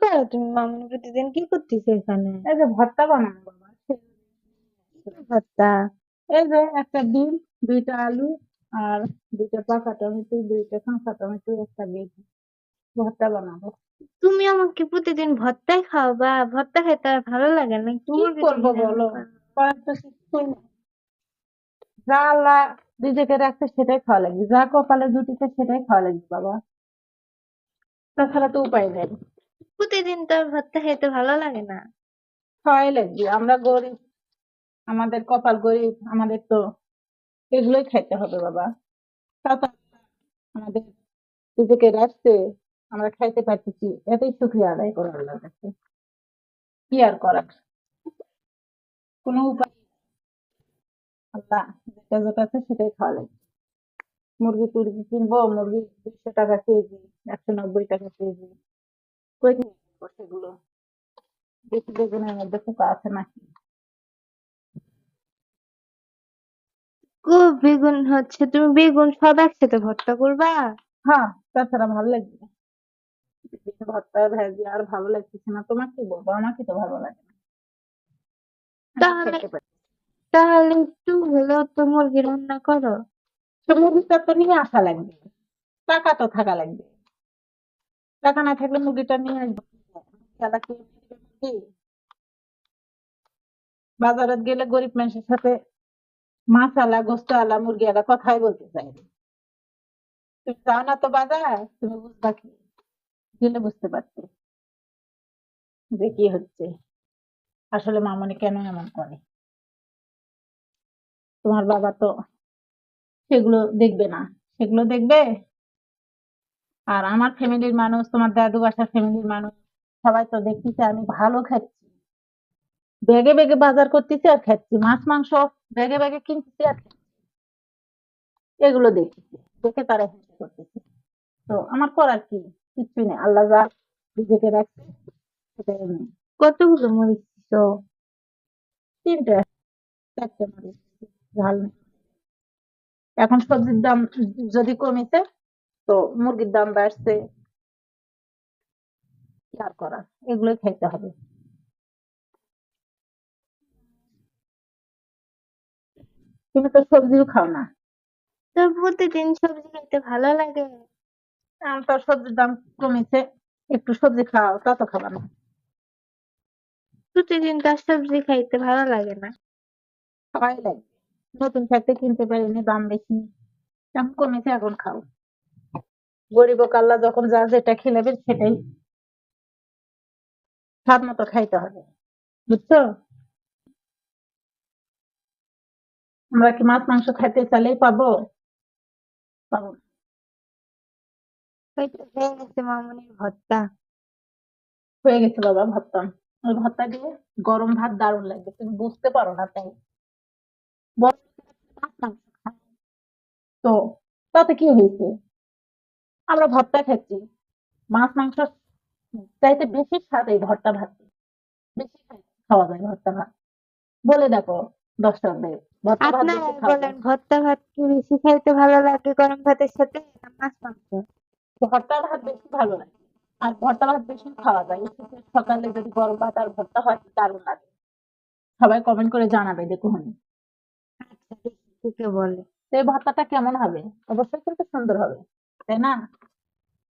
করো? তুমি মামনি প্রতিদিন কি করতেছো এখানে? এই যে ভর্তা বানানো বাবা। ভর্তা? এই যে একটা ডিম দুইটা আলু আর দুইটা পাকা টমেটো দুইটা কাঁচা টমেটো একটা বেগুন। ভর্তা বানাবো। তুমি আমাকে প্রতিদিন ভর্তাই খাওয়াবা। ভর্তা খেতে আর ভালো লাগে না। কি করব বলো? করার তো কিছুই নেই। যা আল্লাহ রিজেকে রাখছে সেটাই খাওয়া লাগবে। যা কপালে জুটিছে সেটাই খাওয়া লাগবে বাবা। তাছাড়া তো উপায় নেই। প্রতিদিন তো আর খেতে ভালো লাগে না? খাওয়াই লাগবে আমরা গরিব। আমাদের কপাল গরিব। আমাদের তো এগুলোই খাইতে হবে বাবা। তাও তো আমাদের রিজেকে রাখছে। আমরা খাইতে পারতেছি। এতেই শুক্রিয়া আদায় করো আল্লাহর কাছে। কি আর করার কোনো উপায়। আল্লাহ যেটা যেটা আছে সেটাই খাওয়া লাগবে। মুরগি টুরগি কিনবো, মুরগি দুইশো টাকা কেজি, একশো নব্বই টাকা কেজি। কই সেগুলো? দেখি বেগুনের মধ্যে পোকা আছে নাকি? বেগুন হচ্ছে তুমি বেগুন সব একসাথে ভর্তা করবা? হ্যাঁ তাছাড়া ভালো লাগবে। ভর্তা ভেজি আর ভালো লাগতেছে না। তোমার কি বলব আমাকে তো ভালো লাগে না। তাহলে। তাহলে একটু হলেও তো মুরগি রান্না করো। মুরগিটা তো নিয়ে আসা লাগবে। টাকা তো থাকা লাগবে। টাকা না থাকলে মুরগিটা নিয়ে আসব। খেলা কি? মুরগি বাজারে গেলে গরিব মানুষের সাথে মাছ আলা গোস্ত আলা মুরগি আলা কথাই বলতে চাই তুমি যাও না তো বাজার, তুমি বুঝবা কি? গেলে বুঝতে যে কি হচ্ছে। আসলে মামনি কেন এমন করে? তোমার বাবা তো সেগুলো দেখবে না। সেগুলো দেখবে আর আমার ফ্যামিলির মানুষ, তোমার দাদু বাসার ফ্যামিলির মানুষ, সবাই তো দেখতেছে আমি ভালো খাচ্ছি। ব্যাগে ব্যাগে বাজার করতেছি আর খাচ্ছি, মাছ, মাংস ব্যাগে ব্যাগে কিনতেছি আর এগুলো দেখতেছি, দেখে তারা হিংসা করতেছে। তো আমার করার কি? কিচ্ছুই নেই, আল্লাহ যা নিজেকে রাখছে আমি। কতগুলো মরিচ তো তিনটে, চারটে ঝাল নেই। এখন সবজির দাম যদি কমেছে তো মুরগির দাম বাড়ছে। আর করার? এগুলোই খাইতে হবে। তুমি তো সবজিও খাও না। তো প্রতিদিন সবজি খেতে ভালো লাগে। আমার তো সবজির দাম কমেছে। একটু সবজি খাও তা তো খাবা না। প্রতিদিন তো আর সবজি খাইতে ভালো লাগে না। খাওয়াই লাগে। নতুন খাইতে কিনতে পারিনি দাম বেশি। এখন কমেছে এখন খাও। গরিব কাল্লা যখন যা যেটা খেলাবে সেটাই স্বাদ মতো খাইতে হবে বুঝছ? আমরা কি মাছ মাংস খাইতে চাইলেই পাবো? পাবো হয়ে গেছে মামনির ভর্তা। হয়ে গেছে বাবা ভর্তা। ওই ভর্তা দিয়ে গরম ভাত দারুণ লাগবে তুমি বুঝতে পারো না তাই। মাছ খাও। তো তাতে কি হয়েছে? আমরা ভর্তা খাচ্ছি। মাছ মাংস চাইতে বেশি স্বাদ এই ভর্তা ভাত। বেশি খাওয়া যায় ভর্তা ভাত। বলে দেখো দর্শকদের ভর্তা ভাত বেশি খাওয়া বলেন ভর্তা ভাত কি বেশি খাইতে ভালো লাগে গরম ভাতের সাথে মাছ মাংস? ভর্তা ভাত বেশি ভালো লাগে। আর ভর্তা ভাত বেশি খাওয়া যায়। শীতের সকালে যদি গরম ভাত আর ভর্তা হয় দারুণ লাগে। সবাই কমেন্ট করে জানাবে দেখুন। আচ্ছা বলে। তো এই ভর্তাটা কেমন হবে? অবশ্যই কিন্তু সুন্দর হবে। তাই না